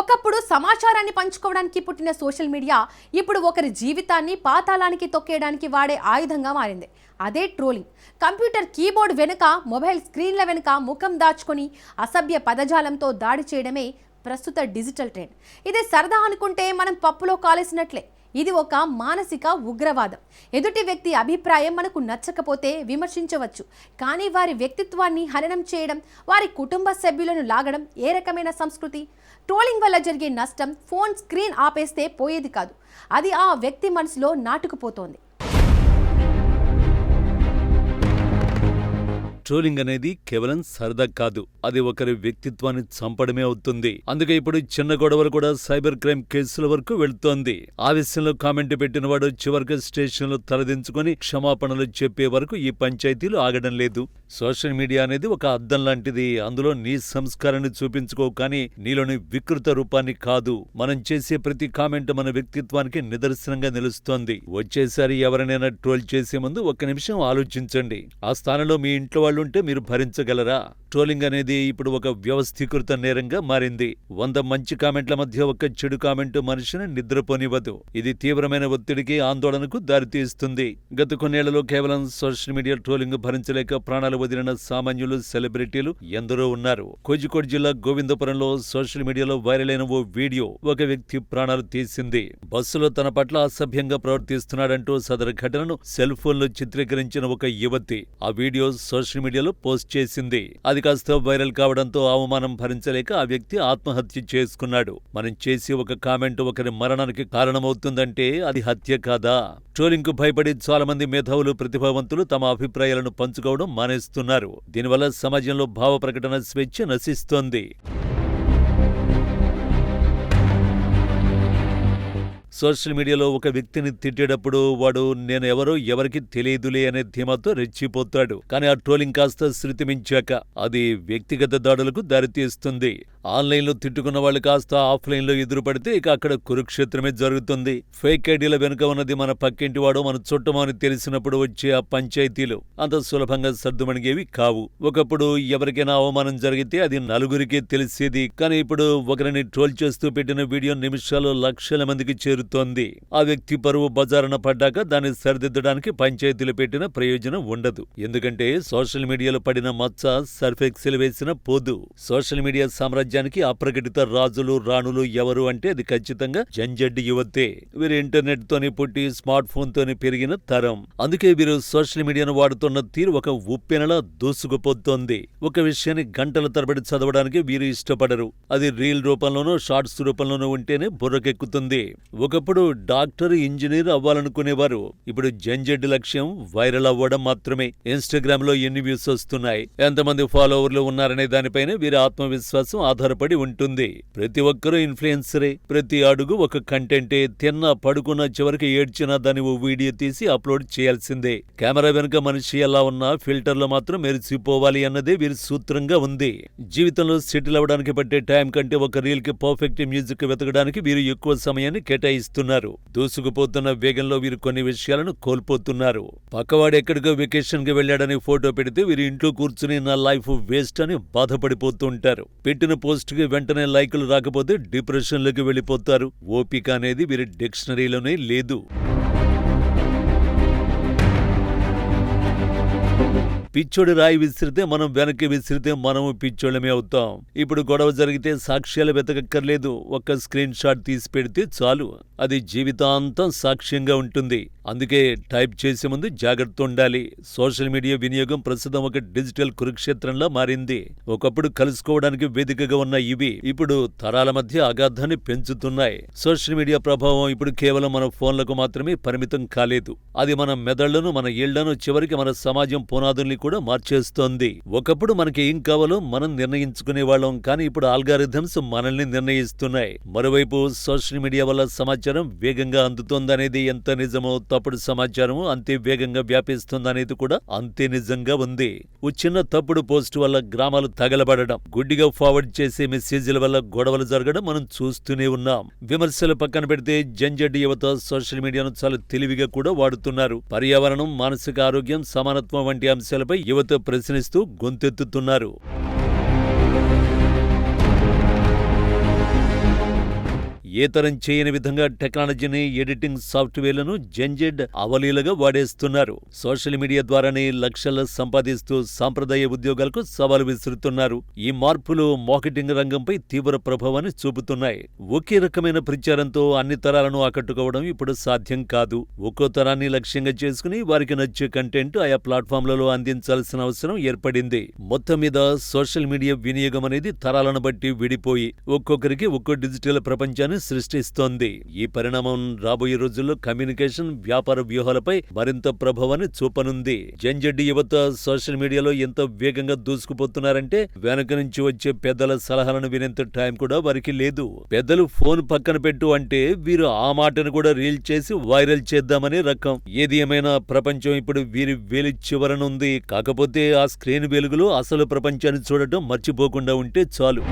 ఒకప్పుడు సమాచారాన్ని పంచుకోవడానికి పుట్టిన సోషల్ మీడియా ఇప్పుడు ఒకరి జీవితాన్ని పాతాళానికి తొక్కేయడానికి వాడే ఆయుధంగా మారింది. అదే ట్రోలింగ్. కంప్యూటర్ కీబోర్డ్ వెనుక మొబైల్ స్క్రీన్ల వెనుక ముఖం దాచుకొని అసభ్య పదజాలంతో దాడి చేయడమే ప్రస్తుత డిజిటల్ ట్రెండ్. ఇది సరదా అనుకుంటే మనం పప్పులో కాలేసినట్లే. ఇది ఒక మానసిక ఉగ్రవాదం. ఎదుటి వ్యక్తి అభిప్రాయం మనకు నచ్చకపోతే విమర్శించవచ్చు. కానీ వారి వ్యక్తిత్వాన్ని హననం చేయడం వారి కుటుంబ సభ్యులను లాగడం ఏ రకమైన సంస్కృతి? ట్రోలింగ్ వల్ల జరిగే నష్టం ఫోన్ స్క్రీన్ ఆపేస్తే పోయేది కాదు. అది ఆ వ్యక్తి మనసులో నాటుకుపోతోంది. ట్రోలింగ్ అనేది కేవలం సరదా కాదు. అది ఒకరి వ్యక్తిత్వాన్ని చంపడమే అవుతుంది. అందుకే ఇప్పుడు చిన్న గొడవలు కూడా సైబర్ క్రైమ్ కేసుల వరకు వెళుతోంది. ఆవేశంలో కామెంట్ పెట్టిన వాడు చివరికి స్టేషన్లో తలదించుకొని క్షమాపణలు చెప్పే వరకు ఈ పంచాయతీలు ఆగడం లేదు. సోషల్ మీడియా అనేది ఒక అద్దం లాంటిది. అందులో నీ సంస్కారాన్ని చూపించుకో కానీ నీలోని వికృత రూపాన్ని కాదు. మనం చేసే ప్రతి కామెంట్ మన వ్యక్తిత్వానికి నిదర్శనంగా నిలుస్తోంది. వచ్చేసారి ఎవరినైనా ట్రోల్ చేసే ముందు ఒక్క నిమిషం ఆలోచించండి. ఆ స్థానంలో మీ ఇంట్లో వాళ్ళు నేనుంటే మీరు భరించగలరా? ట్రోలింగ్ అనేది ఇప్పుడు ఒక వ్యవస్థీకృత నేరంగా మారింది. వంద మంచి కామెంట్ల మధ్య ఒక చెడు కామెంట్ మనిషిని నిద్రపోనివ్వదు. ఇది తీవ్రమైన ఒత్తిడికి ఆందోళనకు దారితీస్తుంది గత కొన్నేళ్ళలో కేవలం సోషల్ మీడియా ట్రోలింగ్ భరించలేక ప్రాణాలు వదిలిన సామాన్యులు సెలబ్రిటీలు ఎందరో ఉన్నారు. కోజికోడ్ జిల్లా గోవిందపురంలో సోషల్ మీడియాలో వైరల్ అయిన ఓ వీడియో ఒక వ్యక్తి ప్రాణాలు తీసింది. బస్సులో తన పట్ల అసభ్యంగా ప్రవర్తిస్తున్నాడంటూ సదరు ఘటనను సెల్ ఫోన్లో చిత్రీకరించిన ఒక యువతి. ఆ వీడియో సోషల్ మీడియాలో పోస్ట్ చేసింది. అది కాస్త వైరల్ కావడంతో అవమానం భరించలేక ఆ వ్యక్తి ఆత్మహత్య చేసుకున్నాడు. మనం చేసే ఒక కామెంట్ ఒకరి మరణానికి కారణమవుతుందంటే అది హత్య కాదా? ట్రోలింగ్కు భయపడి చాలా మంది మేధావులు ప్రతిభావంతులు తమ అభిప్రాయాలను పంచుకోవడం మానేస్తున్నారు. దీనివల్ల సమాజంలో భావ ప్రకటన స్వేచ్ఛ నశిస్తోంది. సోషల్ మీడియాలో ఒక వ్యక్తిని తిట్టేటప్పుడు వాడు నేను ఎవరో ఎవరికి తెలియదులే అనే ధీమాతో రెచ్చిపోతాడు. కానీ ఆ ట్రోలింగ్ కాస్త శృతిమించాక అది వ్యక్తిగత దాడులకు దారితీస్తుంది. ఆన్లైన్లో తిట్టుకున్న వాళ్ళు కాస్త ఆఫ్లైన్లో ఎదురుపడితే ఇక అక్కడ కురుక్షేత్రమే జరుగుతుంది. ఫేక్ ఐడీల వెనుక ఉన్నది మన పక్కింటివాడు మన చుట్టమని తెలిసినప్పుడు వచ్చే ఆ పంచాయతీలు అంత సులభంగా సర్దుమణిగేవి కావు. ఒకప్పుడు ఎవరికైనా అవమానం జరిగితే అది నలుగురికి తెలిసేది. కానీ ఇప్పుడు ఒకరిని ట్రోల్ చేస్తూ పెట్టిన వీడియో నిమిషాలు లక్షల మందికి చేరుతోంది. ఆ వ్యక్తి పరువు బజారున పడ్డాక దాన్ని సరిదిద్దడానికి పంచాయతీలు పెట్టిన ప్రయోజనం ఉండదు. ఎందుకంటే సోషల్ మీడియాలో పడిన మచ్చ సర్ఫెక్సిల్ వేసిన పోదు. సోషల్ మీడియా సామ్రాజ్యం రాజ్యానికి అప్రకటిత రాజులు రాణులు ఎవరు అంటే అది ఖచ్చితంగా జంజడ్డి యువతే. వీరు ఇంటర్నెట్ తోని పుట్టి స్మార్ట్ ఫోన్ తోని పెరిగిన తరం. అందుకే వీరు సోషల్ మీడియాను వాడుతున్న తీరు ఒక ఉప్పెనలా దూసుకుపోతోంది. ఒక విషయాన్ని గంటల తరబడి చదవడానికి వీరు ఇష్టపడరు. అది రీల్ రూపంలోనూ షార్ట్స్ రూపంలోనూ ఉంటేనే బుర్రకెక్కుతుంది. ఒకప్పుడు డాక్టర్ ఇంజనీర్ అవ్వాలనుకునేవారు. ఇప్పుడు జంజడ్డి లక్ష్యం వైరల్ అవ్వడం మాత్రమే. ఇన్స్టాగ్రామ్లో ఎన్ని వ్యూస్ వస్తున్నాయి? ఎంతమంది ఫాలోవర్లు ఉన్నారనే దానిపైన వీరి ఆత్మవిశ్వాసం ఆధారపడి ఉంటుంది. ప్రతి ఒక్కరూ ఇన్ఫ్లుయెన్సరే. ప్రతి అడుగు ఒక కంటెంటే. తిన్న పడుకున్న చివరికి ఏడ్చినా దాన్ని ఓ వీడియో తీసి అప్లోడ్ చేయాల్సిందే. కెమెరా వెనుక మనిషి ఎలా ఉన్నా ఫిల్టర్లో మాత్రం మెరిసిపోవాలి అన్నదే వీరి సూత్రంగా ఉంది. జీవితంలో సెటిల్ అవ్వడానికి పట్టే టైం కంటే ఒక రీల్కి పర్ఫెక్ట్ మ్యూజిక్ వెతకడానికి వీరు ఎక్కువ సమయాన్ని కేటాయిస్తున్నారు. దూసుకుపోతున్న వేగంలో వీరు కొన్ని విషయాలను కోల్పోతున్నారు. పక్కవాడు ఎక్కడికో వెకేషన్కి వెళ్ళాడని ఫోటో పెడితే వీరు ఇంట్లో కూర్చుని నా లైఫ్ వేస్ట్ అని బాధపడిపోతుంటారు పెట్టిన పోస్ట్కి వెంటనే లైకులు రాకపోతే డిప్రెషన్లోకి వెళ్ళిపోతారు. ఓపిక అనేది వీరి డిక్షనరీలోనే లేదు. పిచ్చోడి రాయి విసిరితే మనం వెనక్కి విసిరితే మనము పిచ్చోళ్ళమే అవుతాం. ఇప్పుడు గొడవ జరిగితే సాక్ష్యాలు వెతకక్కర్లేదు. ఒక్క స్క్రీన్ షాట్ తీసి పెడితే చాలు. అది జీవితాంతం సాక్ష్యంగా ఉంటుంది. అందుకే టైప్ చేసే ముందు జాగ్రత్త ఉండాలి. సోషల్ మీడియా వినియోగం ప్రస్తుతం ఒక డిజిటల్ కురుక్షేత్రంలా మారింది. ఒకప్పుడు కలుసుకోవడానికి వేదికగా ఉన్న ఇవి ఇప్పుడు తరాల మధ్య అగాధాన్ని పెంచుతున్నాయి. సోషల్ మీడియా ప్రభావం ఇప్పుడు కేవలం మన ఫోన్లకు మాత్రమే పరిమితం కాలేదు. అది మన మెదళ్ళను మన ఇళ్ళను చివరికి మన సమాజం పునాదుల్ని కూడా మార్చేస్తోంది. ఒకప్పుడు మనకి ఏం కావాలో మనం నిర్ణయించుకునే వాళ్ళం కానీ ఇప్పుడు ఆల్గారిథమ్స్ మనల్ని నిర్ణయిస్తున్నాయి. మరోవైపు సోషల్ మీడియా వల్ల సమాచారం వేగంగా అందుతోందనేది ఎంత నిజమో తప్పుడు సమాచారం అంతే వేగంగా వ్యాపిస్తుందనేది కూడా అంతే నిజంగా ఉంది. ఓ చిన్న తప్పుడు పోస్టు వల్ల గ్రామాలు తగలబడడం గుడ్డిగా ఫార్వర్డ్ చేసే మెసేజ్ల వల్ల గొడవలు జరగడం మనం చూస్తూనే ఉన్నాం. విమర్శలు పక్కన పెడితే జంజడ్ యువత సోషల్ మీడియాను చాలా తెలివిగా కూడా వాడుతున్నారు. పర్యావరణం మానసిక ఆరోగ్యం సమానత్వం వంటి అంశాలపై యువత ప్రశ్నిస్తూ గొంతెత్తుతున్నారు. ఏ తరం చేయని విధంగా టెక్నాలజీని ఎడిటింగ్ సాఫ్ట్వేర్లను జంజెడ్ అవలీలగా వాడేస్తున్నారు. సోషల్ మీడియా ద్వారానే లక్షలు సంపాదిస్తూ సాంప్రదాయ ఉద్యోగాలకు సవాలు విసురుతున్నారు. ఈ మార్పులు మార్కెటింగ్ రంగంపై తీవ్ర ప్రభావాన్ని చూపుతున్నాయి. ఒకే రకమైన ప్రచారంతో అన్ని తరాలను ఆకట్టుకోవడం ఇప్పుడు సాధ్యం కాదు. ఒక్కో తరాన్ని లక్ష్యంగా చేసుకుని వారికి నచ్చే కంటెంట్ ఆయా ప్లాట్ఫామ్లలో అందించాల్సిన అవసరం ఏర్పడింది. మొత్తం మీద సోషల్ మీడియా వినియోగం అనేది తరాలను బట్టి విడిపోయి ఒక్కొక్కరికి ఒక్కో డిజిటల్ ప్రపంచాన్ని సృష్టిస్తోంది. ఈ పరిణామం రాబోయే రోజుల్లో కమ్యూనికేషన్ వ్యాపార వ్యూహాలపై మరింత ప్రభావాన్ని చూపనుంది. జంజడ్డి యువత సోషల్ మీడియాలో ఎంత వేగంగా దూసుకుపోతున్నారంటే వెనక నుంచి వచ్చే పెద్దల సలహాలను వినేంత టైం కూడా వారికి లేదు. పెద్దలు ఫోన్ పక్కన పెట్టు అంటే వీరు ఆ మాటను కూడా రీల్ చేసి వైరల్ చేద్దామనే రకం. ఏది ఏమైనా ప్రపంచం ఇప్పుడు వీరి వేలి చివరనుంది. కాకపోతే ఆ స్క్రీన్ వెలుగులో అసలు ప్రపంచాన్ని చూడటం మర్చిపోకుండా ఉంటే చాలు.